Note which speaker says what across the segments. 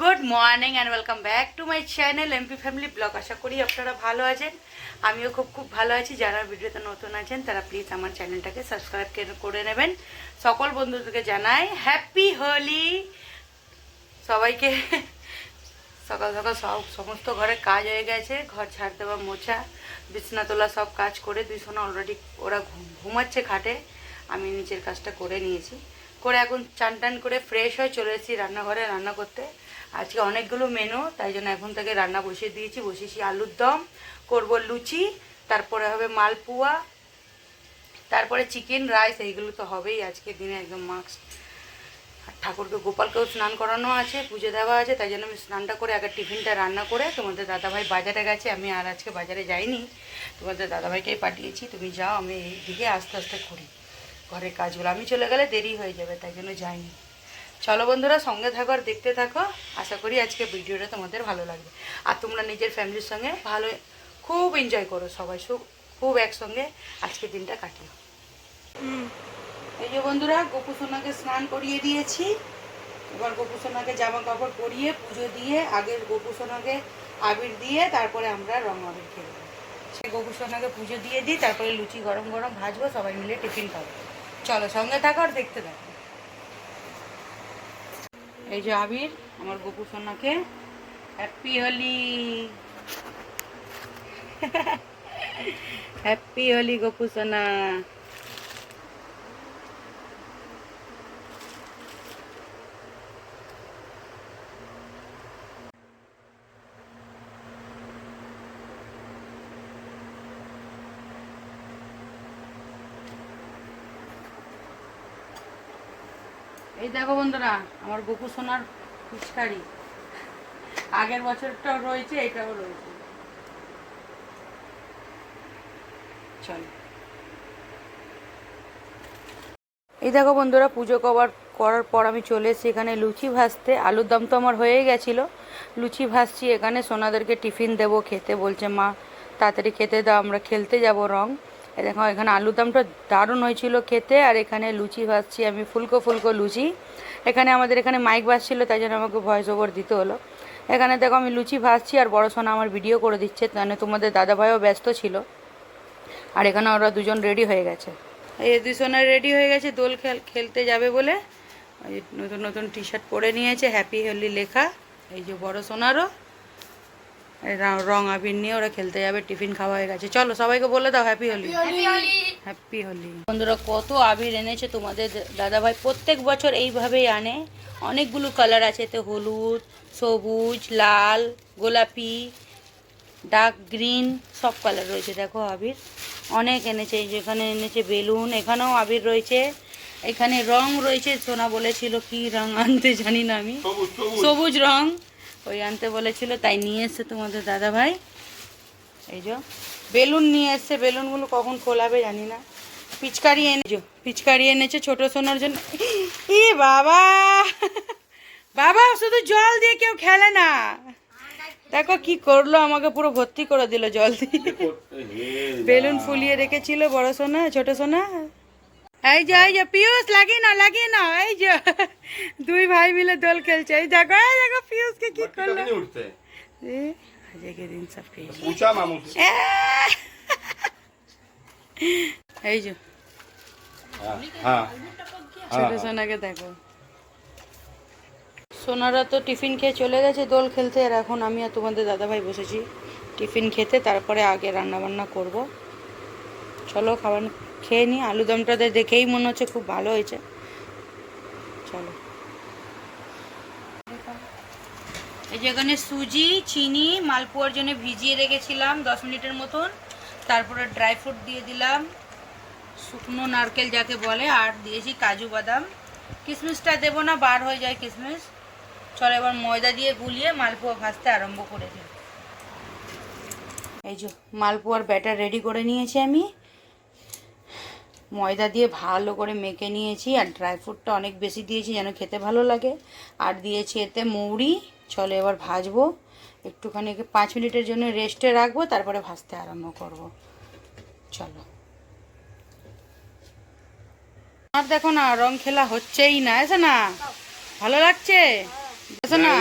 Speaker 1: Good morning and welcome back to my channel MP family vlog. আশা করি আপনারা ভালো আছেন। আমিও খুব খুব ভালো আছি। যারা ভিডিওতে নতুন আছেন, তারা প্লিজ আমার চ্যানেলটাকে সাবস্ক্রাইব করে নেবেন। সকল বন্ধুদেরকে জানাই হ্যাপি হোলি। সবাইকে সকাল সকাল সব, সমস্ত ঘরে কাজ হয়ে গেছে। ঘর ঝাড় দেওয়া, মোছা, বিছনা তোলা, সব কাজ করে দুই সোনা অলরেডি ওরা ঘুমাচ্ছে খাটে আমি নিচের কাজটা করে নিয়েছি। করে এখন চান টান করে ফ্রেশ হয়ে চলে এসেছি রান্নাঘরে রান্না করতে। আজকে অনেকগুলো মেনু তাই জন্য এখন থেকে রান্না বসিয়ে দিয়েছি। বসিয়েছি আলুর দম, করব লুচি, তারপরে হবে মালপুয়া, তারপরে চিকেন রাইস এইগুলো তো হবেই আজকের দিনে একদম মাস্ক আর ঠাকুরকে, গোপালকেও স্নান করানো আছে, পুজো দেওয়া আছে, তাই জন্য আমি স্নানটা করে আগে টিফিনটা রান্না করে, তোমাদের দাদাভাই বাজারে গেছে, আমি আর আজকে বাজারে যাইনি। তোমাদের দাদাভাইকেই পাঠিয়েছি, তুমি যাও, আমি এই দিকে আস্তে আস্তে করি ঘরের কাজগুলো, আমি চলে গেলে দেরি হয়ে যাবে, তাই জন্য যাইনি। চলো বন্ধুরা, সঙ্গে থাকো আর দেখতে থাকো। আশা করি আজকে ভিডিওটা তোমাদের ভালো লাগবে। আর তোমরা নিজের ফ্যামিলির সঙ্গে ভালো, খুব এনজয় করো সবাই খুব একসঙ্গে আজকের দিনটা কাটিও। এই যে বন্ধুরা, গোপু সোনাকে স্নান করিয়ে দিয়েছি। এবার গোপু সোনাকে জামা কাপড় পরিয়ে পুজো দিয়ে আগে গোপু সোনাকে আবির দিয়ে তারপরে আমরা রং আবির খেলব সে গোপু সোনাকে পুজো দিয়ে দিই, তারপরে লুচি গরম গরম ভাজবো, সবাই মিলে টিফিন খাব। চলো, সঙ্গে থাকো আর দেখতে থাকো। এই যে আবির আমার গোপু সোনাকে। হ্যাপি হোলি হ্যাপি হোলি গোপু সোনা। এই দেখো বন্ধুরা, আমার গোপু সোনার পিচকারি আগের বছরটাও রয়েছে, এটাও রয়েছে। চল। এই দেখো বন্ধুরা, পুজো কবার করার পর আমি চলে এসেছি এখানে লুচি ভাজতে। আলুর দম তো আমার হয়ে গেছিল। লুচি ভাজছি এখানে, সোনাদেরকে টিফিন দেবো, খেতে বলছে মা, তাড়াতাড়ি খেতে দাও, আমরা খেলতে যাব রং। এই দেখো, এখানে আলুর দমটা দারুণ হয়েছিল খেতে, আর এখানে লুচি ভাজছি আমি, ফুলকো ফুলকো লুচি। এখানে আমাদের এখানে মাইক বাজছিল, তাই জন্য আমাকে ভয়েস ওভার দিতে হলো। এখানে দেখো, আমি লুচি ভাজছি, আর বড় সোনা আমার ভিডিও করে দিচ্ছে মানে তোমাদের দাদাভাইও ব্যস্ত ছিল। আর এখানে ওরা দুজন রেডি হয়ে গেছে। এই দুজনে রেডি হয়ে গেছে, দোল খেল, খেলতে যাবে বলে। নতুন নতুন টি শার্ট পরে নিয়েছে হ্যাপি হোলি লেখা। এই যে বড় সোনারও। রা- রং আবির নিয়ে ওরা খেলতে যাবে টিফিন খাওয়া হয়ে গেছে। চলো সবাইকে বলে দাও হ্যাপি হোলি হ্যাপি হোলি বন্ধুরা কত আবির এনেছে তোমাদের দাদাভাই। প্রত্যেক বছর এইভাবেই আনে। অনেকগুলো কালার আছে এতে হলুদ সবুজ লাল গোলাপি ডার্ক গ্রিন সব কালার রয়েছে দেখো আবির। অনেক এনেছে যেখানে এনেছে বেলুন এখানেও আবির রয়েছে। এখানে রং রয়েছে সোনা বলেছিল কি রং আনতে জানি না আমি। সবুজ রং। ওই আনতে বলেছিল তাই নিয়ে এসছে তোমাদের দাদা ভাই এই যে বেলুন নিয়ে এসছে। বেলুনগুলো কখন খোলাবে জানি না। পিচকারি এনেছো পিচকারি এনেছে ছোট সোনার জন্য। ই বাবা! বাবা শুধু জল দিয়ে কেউ খেলে না। দেখো কি করল আমাকে পুরো ভর্তি করে দিল জল দিয়ে। বেলুন ফুলিয়ে রেখেছিল বড় সোনা ছোট সোনা। এই যে এই যে পিয়ুষ লাগি না লাগি না এই যে। দুই ভাই মিলে দোল খেলছে। এই দেখো এই দেখো পিয়ুষকে কি করল? আজকে কে দিন সব এই যে। ছোট সোনাকে দেখো। সোনারা তো টিফিন খেয়ে চলে গেছে দোল খেলতে আর এখন আমি আর তোমাদের দাদাভাই বসেছি। টিফিন খেতে তারপরে আগে রান্না বান্না করব। চলো খাবার খেয়ে নিই আলু দমটা তো দেখেই মনে হচ্ছে খুব ভালো হয়েছে। চলো। এই যেখানে সুজি, চিনি, মালপোয়ার জন্য ভিজিয়ে রেখেছিলাম দশ মিনিটের মতন। তারপরে ড্রাই ফ্রুট দিয়ে দিলাম। শুকনো নারকেল যাকে বলে, আর দিয়েছি কাজু বাদাম। কিশমিশটা দেবো না, বার হয়ে যায় কিশমিশ চলো এবার ময়দা দিয়ে গুলিয়ে মালপোয়া ভাজতে আরম্ভ করে দিই এই যে মালপোয়ার ব্যাটার রেডি করে নিয়েছি আমি। ময়দা দিয়ে ভালো করে মেখে নিয়েছি আর ড্রাই ফ্রুটটা অনেক বেশি দিয়েছি যেন খেতে ভালো লাগে। আর দিয়েছি এতে মৌরি চলো এবার ভাজবো। একটুখানি পাঁচ মিনিটের জন্য রেস্টে রাখব তারপরে ভাজতে আরম্ভ করব। চলো। আর দেখো না রং খেলা হচ্ছেই না এসে না। ভালো লাগছে? না।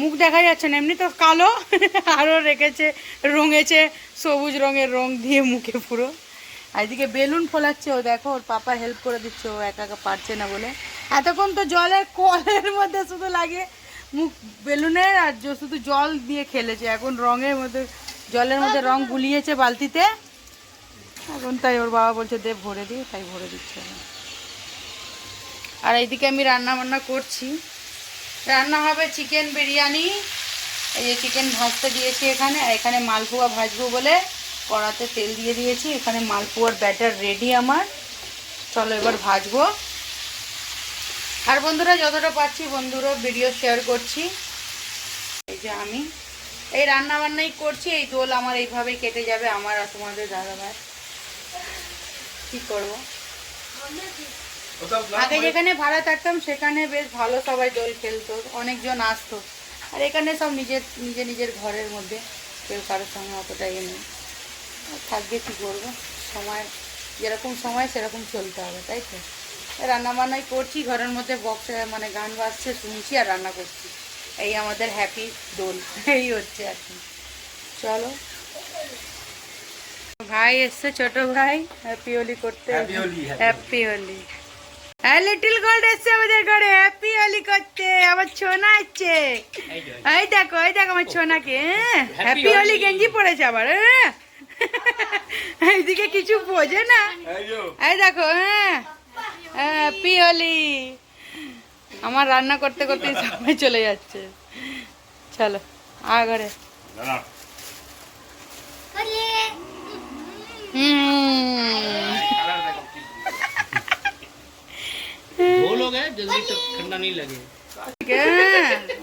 Speaker 1: মুখ দেখা যাচ্ছে না এমনি তো কালো। আরও রেখেছে রঙেছে সবুজ রঙের রং দিয়ে মুখে পুরো। আর এদিকে বেলুন ফোলাচ্ছে, ও দেখো, ওর পাপা হেল্প করে দিচ্ছে, ও একা একা পারছে না বলে। এতক্ষণ তো জলের কলের মধ্যে শুধু লাগে মুখ বেলুনের, আর শুধু জল দিয়ে খেলেছে। এখন রঙের মধ্যে, জলের মধ্যে রং গুলিয়েছে বালতিতে। এখন তাই ওর বাবা বলছে, দে, ভরে দিই তাই ভরে দিচ্ছে। আর এইদিকে আমি রান্না বান্না করছি। রান্না হবে চিকেন বিরিয়ানি। এই যে চিকেন ভাজতে দিয়েছি এখানে, আর এখানে মালপোয়া ভাজবো বলে। কড়াতে তেল দিয়ে দিয়েছি। এখানে মালপোয়ার ব্যাটার রেডি আমার। চলো এবার ভাজবো। আর বন্ধুরা, যতটা পাচ্ছি বন্ধুরা ভিডিও শেয়ার করছি। এই যে আমি। এই রান্না বান্নাই করছি, এই দোল আমার এইভাবেই কেটে যাবে, আমার আর তোমাদের দাদাভাই। কি করব? আগে যেখানে ভাড়া থাকতাম, সেখানে বেশ ভালো সবাই দোল খেলতো, অনেকজন আসতো। আর এখানে সব নিজের, নিজে নিজের ঘরের মধ্যে, কেউ কারোর সঙ্গে অতটা ইয়ে নেই। থাকবে কী করব? সময় যেরকম সময় সেরকম চলতে হবে তাই তো? রান্না বান্নাই করছি ঘরের মধ্যে বক্স মানে গান বাজছে শুনছি আর রান্না করছি। এই আমাদের হ্যাপি দোল এই হচ্ছে আর কি। চলো। ভাই এসছে ছোট ভাই। হ্যাপি হোলি করতে হ্যাপি হোলি হ্যাঁ লিটল গোল্ড এসছে আমাদের ঘরে। হ্যাপি হোলি করতে। আমার ছোনা আছে এই দেখো এই দেখো আমার ছোনাকে হ্যাপি হোলি গেঞ্জি পরেছে আবার হ্যাঁ? হ্যাঁ, এইদিকে কিছু বোঝে না।
Speaker 2: এই
Speaker 1: দেখো হ্যাঁ। হ্যাঁ আমার রান্না করতে করতে সবাই চলে যাচ্ছে। চলো
Speaker 3: আগরে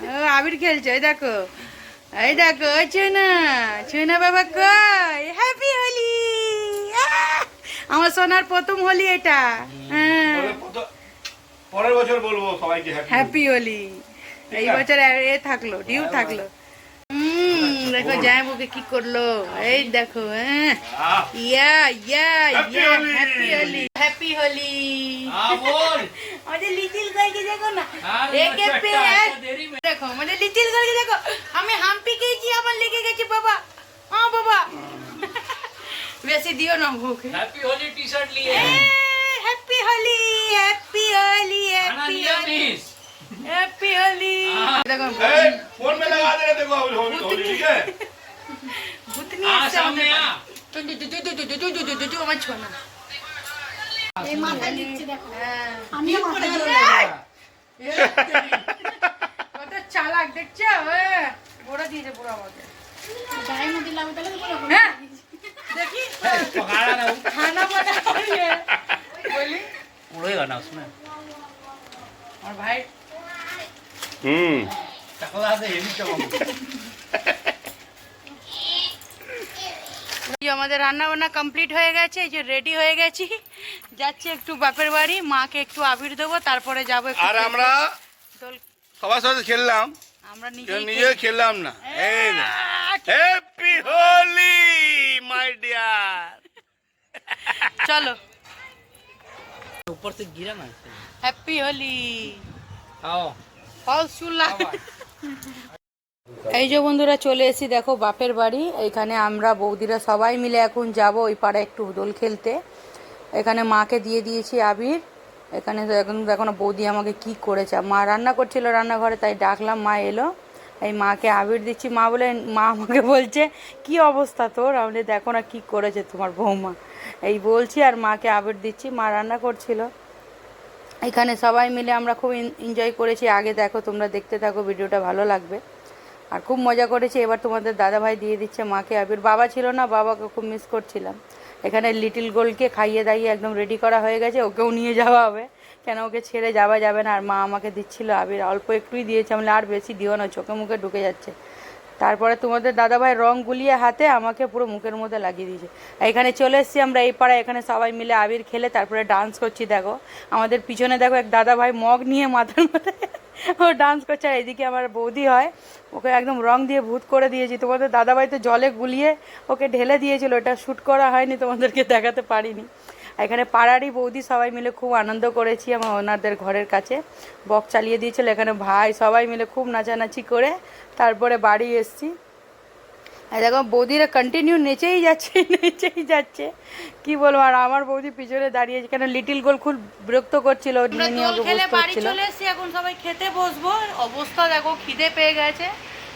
Speaker 1: হ্যাঁ, আবির খেলছে এই দেখো। এই দেখো ছুনা ছুনা বাবা কয় আমার সোনার প্রথম হোলি এটা। হ্যাঁ।
Speaker 2: পরের বছর বলব সবাইকে হ্যাপি
Speaker 1: হোলি। এই বছর এ থাকল ডিউ থাকল। হুম দেখো কি করল। এই দেখো হ্যাঁ। Yeah yeah
Speaker 2: yeah
Speaker 1: happy
Speaker 2: Holi.
Speaker 3: Happy Holi.
Speaker 1: আমাদের লিটিল দেখো না। দেখো আমাদের লিটিল দেখো। আমি হাম্পি গেছি আমার বেশি দিও না ভুকে
Speaker 3: हैप्पी होली टी शर्ट लिए
Speaker 1: হ্যাপি হোলি হ্যাপি হোলি
Speaker 3: खाना
Speaker 1: হ্যাপি
Speaker 3: लिया
Speaker 1: হোলি
Speaker 3: मिस
Speaker 1: হ্যাপি হোলি দেখো
Speaker 2: ए, फोन में लगा दे देखो होली होली होली, ठीक है
Speaker 1: ভূতনি
Speaker 3: आ
Speaker 1: এসছে
Speaker 3: सामने
Speaker 1: আমাদের
Speaker 3: आ
Speaker 1: two two two two two two two two two two আমার ছোনা হ্যাঁ। কত চালাক দেখছো এ, বড় দিয়েছে পুরো আমাকে হ্যাঁ দেখি
Speaker 3: पकाड़ा ना वो
Speaker 1: খানা বানা করিয়ে বলি
Speaker 3: उड़ेगा ना उसमें
Speaker 1: আমার ভাই
Speaker 2: हम्म
Speaker 3: टकला से हेवी चमक
Speaker 1: এই যে আমাদের রান্না বান্না কমপ্লিট হয়ে গেছে এই যে রেডি হয়ে গেছি যাচ্ছি একটু বাপের বাড়ি মাকে একটু আবির দেবো তারপরে যাবো একটু
Speaker 2: আর আমরা
Speaker 1: দোল-
Speaker 2: সবার সাথে খেললাম
Speaker 1: আমরা
Speaker 2: কেউ
Speaker 1: নিজেই
Speaker 2: নিজে খেললাম না এই না হ্যাপি হোলি মাই ডিয়ার
Speaker 1: চলো
Speaker 3: ऊपर से गिरा ना
Speaker 1: হ্যাপি হোলি
Speaker 3: आओ
Speaker 1: ফল চুলা এই যে বন্ধুরা চলে এসেছি দেখো বাপের বাড়ি এখানে আমরা বৌদিরা সবাই মিলে এখন যাব ওই পাড়ায় একটু দোল খেলতে এখানে মাকে দিয়ে দিয়েছি আবির এখানে তো এখন দেখো না বৌদি আমাকে কি করেছে মা রান্না করছিল রান্নাঘরে তাই ডাকলাম মা এলো এই মাকে আবির দিচ্ছি। মা বলে, মা আমাকে বলছে, কি অবস্থা তোর? আমি দেখো না কি করেছে তোমার বৌমা। এই বলছি আর মাকে আবির দিচ্ছি। মা রান্না করছিল। এখানে সবাই মিলে আমরা খুব এনজয় করেছি। আগে দেখো, তোমরা দেখতে থাকো, ভিডিওটা ভালো লাগবে। আর খুব মজা করেছি। এবার তোমাদের দাদাভাই দিয়ে দিচ্ছে মাকে আবির। বাবা ছিল না, বাবাকে খুব মিস করছিলাম। এখানে লিটিল গোলকে খাইয়ে দাইয়ে একদম রেডি করা হয়ে গেছে। ওকেও নিয়ে যাওয়া হবে। কেন ওকে ছেড়ে যাওয়া যাবে না? আর মা আমাকে দিচ্ছিল আবির। অল্প একটুই দিয়েছে। আমি আর বেশি দিও না, চোখে মুখে ঢুকে যাচ্ছে। তারপরে তোমাদের দাদাভাই রং গুলিয়ে হাতে আমাকে পুরো মুখের মধ্যে লাগিয়ে দিয়েছে। এখানে চলে এসেছি আমরা এই পাড়ায়। এখানে সবাই মিলে আবির খেলে তারপরে ডান্স করছি, দেখো। আমাদের পিছনে দেখো এক দাদাভাই মগ নিয়ে মাথার মধ্যে ও ডান্স করছে। আর এদিকে আমার বৌদি হয়, ওকে একদম রং দিয়ে ভূত করে দিয়েছি। তোমাদের দাদাভাই তো জলে গুলিয়ে ওকে ঢেলে দিয়েছিল। ওটা শ্যুট করা হয়নি, তোমাদেরকে দেখাতে পারিনি। এখানে পাড়ারই বৌদি সবাই মিলে খুব আনন্দ করেছি আমার ওনাদের ঘরের কাছে। বক চালিয়ে দিয়েছিল এখানে ভাই সবাই মিলে খুব নাচানাচি করে তারপরে বাড়ি এসছি। আর দেখো বৌদিরা কন্টিনিউ নেচেই যাচ্ছে নেচেই যাচ্ছে। কি বলব আর আমার বৌদি পিছনে দাঁড়িয়েছে কেন লিটিল গোল খুব বিরক্ত করছিল
Speaker 4: বাড়ি চলে এসেছি এখন সবাই খেতে বসবো। অবস্থা দেখো খিদে পেয়ে গেছে।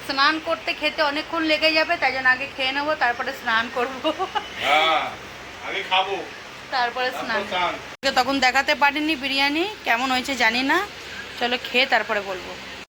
Speaker 4: স্নান করতে খেতে অনেকক্ষণ লেগে যাবে তাই জন্য আগে খেয়ে নেব তারপরে স্নান করব।
Speaker 2: হ্যাঁ খাব।
Speaker 4: তারপরে স্নান।
Speaker 1: তখন দেখাতে পারিনি বিরিয়ানি কেমন হয়েছে জানি না। চলো খেয়ে তারপরে বলব।